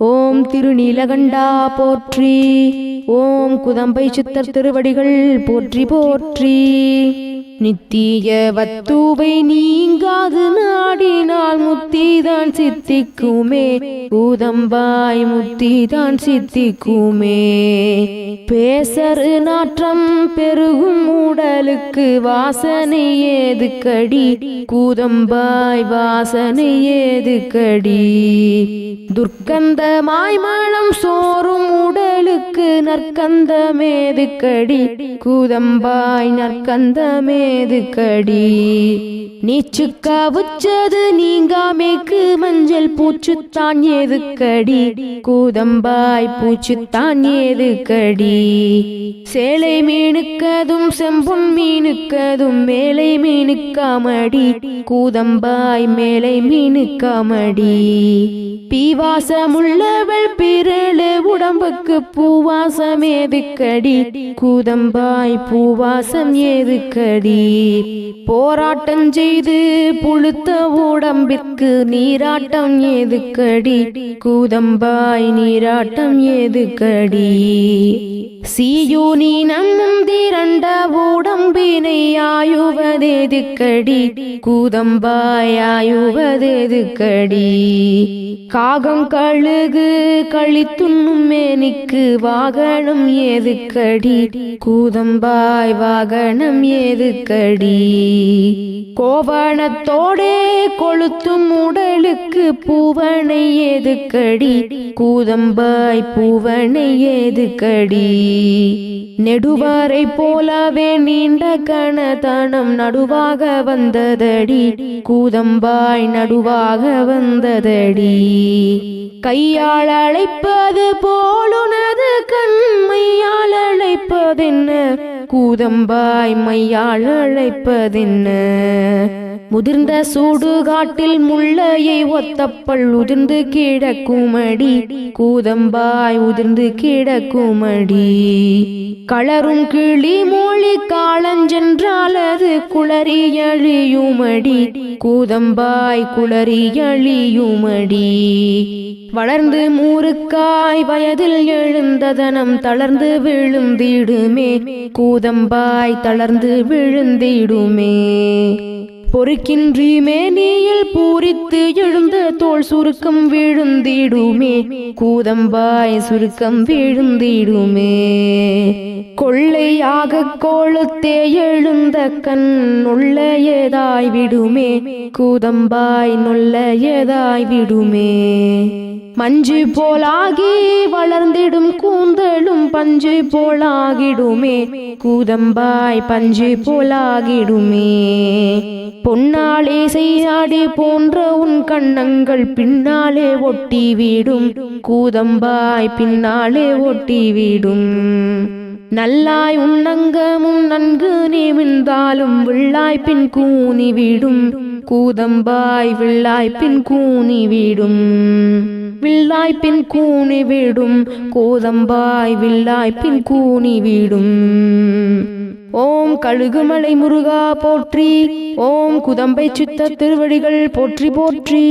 ஓம் திருநீலகண்டா போற்றி. ஓம் குதம்பை சித்தர் திருவடிகள் போற்றி போற்றி. நித்திய வத்துவை நீங்காது நாடினால் முத்திதான் சித்திக்குமே. பூதம்பாய் முத்திதான் சித்திக்குமே. பேசரு நாற்றம் பெருகும் உடலுக்கு வாசனை ஏதுக்கடி. கூதம்பாய் வாசனை ஏதுக்கடி. துர்க்கந்தமாய் மனம் சோறும் உடலுக்கு நற்கந்தமேதுக்கடி கூதம்பாய் நற்கந்தமே நற்கந்தமேதுக்கடி நீச்சுக்கா உச்சது நீங்காமேக்கு மஞ்சள் பூச்சுத்தான் ஏதுக்கடி? கூதம்பாய் பூச்சுத்தான் ஏதுக்கடி? சேலை மீனுக்கதும் செம்பும் மீனுக்கதும் மேலை மீனுக்காமடி? கூதம்பாய் மேலை மீனுக்காமடி? பீவாசமுள்ளவள் பிறளு உடம்புக்கு பூவாசம் ஏதுக்கடி? கூதம்பாய் பூவாசம் ஏதுக்கடி? போராட்டம் செய்து புழுத்த உடம்பிற்கு நீராட்டம் ஏதுக்கடி கூதம்பாய் நீராட்டம் ஏதுக்கடி சீயூனி நம்மும் திரண்ட உடம்பினை ஆயுவதேதுக்கடி? கூதம்பாய் ஆயுவதேதுக்கடி? காகம் கழுகு கழித்துண்ணும் மேனிக்கு வாகனம் ஏதுக்கடி கூதம்பாய் வாகனம் ஏதுக்கடி கோவணத்தோடே கொளுத்தும் உடலுக்கு பூவனை ஏதுக்கடி? கூதம்பாய் பூவனை ஏதுக்கடி? நெடுவாரை போலவே நீண்ட கணதனம் நடுவாக வந்ததடி. கூதம்பாய் நடுவாக வந்ததடி. கையால் அழைப்பது போலுனது கண்மையால் அழைப்பதென்ன? கூதம்பாய் மையாள் அழைப்பதென்ன? முதிர்ந்த சூடுகாட்டில் முள்ளையை ஒத்தப்பள் உதிர்ந்து கிடக்குமடி. கூதம்பாய் உதிர்ந்து கிடக்குமடி. களரும் கிளி மொழி காலஞ்சென்றால் அது குளறி அழியுமடி. கூதம்பாய் குளறி அழியுமடி. வளர்ந்து மூறுக்காய் வயதில் எழுந்ததனம் தளர்ந்து விழுந்திடுமே. கூ கூதம்பாய் தளர்ந்து விழுந்திடுமே. பொறுக்கின்றீமே நீயில் பூரித்து எழுந்த தோல் சுருக்கம் விழுந்திடுமே. கூதம்பாய் சுருக்கம் விழுந்திடுமே. கொள்ளையாக கொழுத்தே எழுந்த கண் நொல்லையதாய் விடுமே. கூதம்பாய் நொல்லையதாய் விடுமே. மஞ்சு போலாகி வளர்ந்திடும் கூந்தலும் பஞ்சு போலாகிடுமே. கூதம்பாய் பஞ்சு போலாகிடுமே. பொன்னாலே செய்யாடி போன்ற உன் கண்ணங்கள் பின்னாலே ஒட்டி வீடும். கூதம்பாய் பின்னாலே ஒட்டி வீடும். நல்லாய் உன்னங்கமும் நன்கு நிமிர்ந்தாலும் வில்லாய் பின் கூனி வீடும். கூதம்பாய் வில்லாய் பின் கூனி வீடும். வில்லாய் பின் கூனி வீடும். கூதம்பாய் வில்லாய் பின் கூனி ஓ ஓம் கழுகுமலை முருகா போற்றி. ஓம் குதம்பை சித்த திருவடிகள் போற்றி போற்றி.